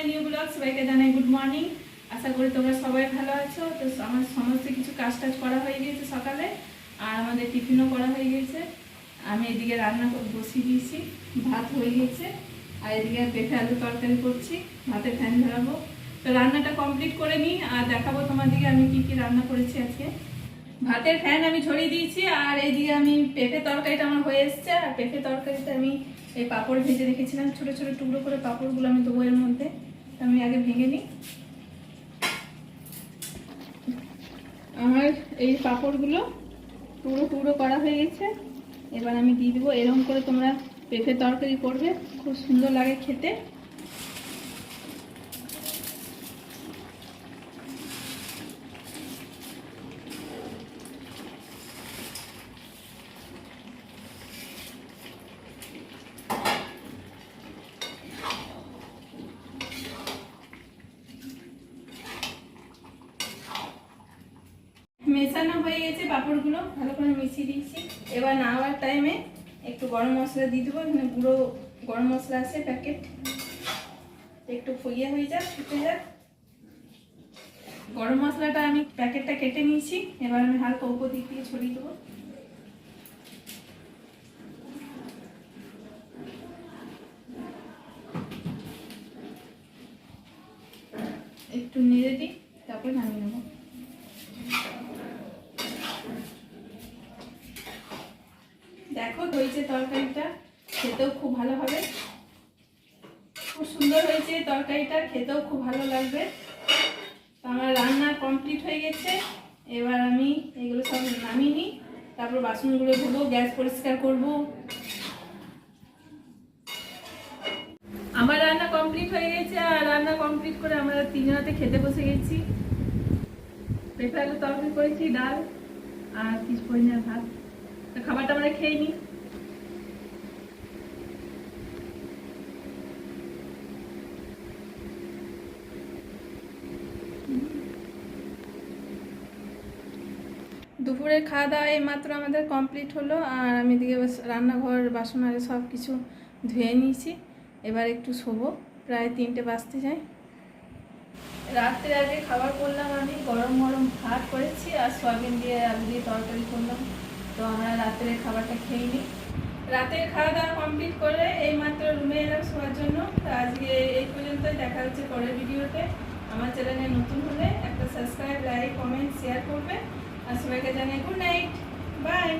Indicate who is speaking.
Speaker 1: My new blog, সবাইকে জানাই good morning আশা করি তোমরা সবাই ভালো আছো। তো আমার সমস্ত কিছু কাজ টাজ করা হয়ে গিয়েছে সকালে, আর আমাদের টিফিনও করা হয়ে গিয়েছে। আমি এদিকে রান্না বসিয়ে দিয়েছি, ভাত হয়ে গেছে আর এদিকে পেঁপে আলু তরকারি করছি ভাতে ফ্যান ধরাবো। তো রান্নাটা কমপ্লিট করে নিই, আর দেখাবো তোমাদেরকে আমি কি কি রান্না করেছি আজকে। ভাতের ফ্যান আমি ছড়িয়ে দিয়েছি, আর এইদিকে আমি পেঁপে তরকারিটা আমার হয়ে এসছে, আর পেঁপে তরকারিটা আমি এই পাঁপড় ভেজে রেখেছিলাম, ছোট ছোট টুকরো করে পাঁপড়গুলো আমি দেবো এর মধ্যে। আমি আগে ভেঙে নিই। আমার এই পাঁপড়গুলো টুকরো টুকরো করা হয়ে গেছে। এবার আমি দিয়ে দেবো। এরকম করে তোমরা পেঁপে তরকারি করবে। খুব সুন্দর লাগে খেতে। মেশানো হয়ে গেছে পাঁপড়গুলো, ভালো করে মিশিয়ে দিয়েছি এবার নাওয়ার টাইমে একটু গরম মশলা দিয়ে দেবো, এখানে গুঁড়ো গরম মশলা আছে প্যাকেট একটু ফুইয়ে হয়ে যাক ফুটে যাক। গরম মশলাটা আমি প্যাকেটটা কেটে নিয়েছি, এবার আমি হালকা উপর দিক দিয়ে ছড়িয়ে দেবো। একটু নেড়ে দিই, তারপর নামিয়ে নেব। দেখো হয়েছে তরকারিটা, খেতেও খুব ভালো হবে। খুব সুন্দর হয়েছে তরকারিটা, খেতেও খুব ভালো লাগবে। তো আমার রান্না কমপ্লিট হয়ে গেছে। এবার আমি এগুলো সব নামিয়ে নিই। তারপর বাসনগুলো ধুবো, গ্যাস পরিষ্কার করব। আমার রান্না কমপ্লিট হয়ে গেছে, আর রান্না কমপ্লিট করে আমরা তিনজনাতে খেতে বসে গেছি। পেঁপে আলু তরকারি করেছি, ডাল আর কিছু না ভাত। খাবারটা আমরা খেয়ে নিই। দুপুরের খাওয়া দাওয়া এই মাত্র আমাদের কমপ্লিট হলো আর আমি এদিকে রান্নাঘর বাসন আর সব কিছু ধুয়ে নিয়েছি। এবার একটু শোবো প্রায় তিনটে বাজতে যায়। রাত্রে আগে খাবার করলাম আমি গরম গরম ভাত করেছি আর সয়াবিন দিয়ে আলু দিয়ে তরকারি করলাম। তো আমরা রাতের খাবারটা খেয়ে নিই। রাতের খাওয়া দাওয়া কমপ্লিট করে এই মাত্র রুমে এলাম শোয়ার জন্য। তো আজকে এই পর্যন্তই দেখা হচ্ছে পরের ভিডিওতে। আমার চ্যানেলে নতুন হলে একটা সাবস্ক্রাইব লাইক কমেন্ট শেয়ার করবে আর সবাইকে জানাই গুড নাইট বাই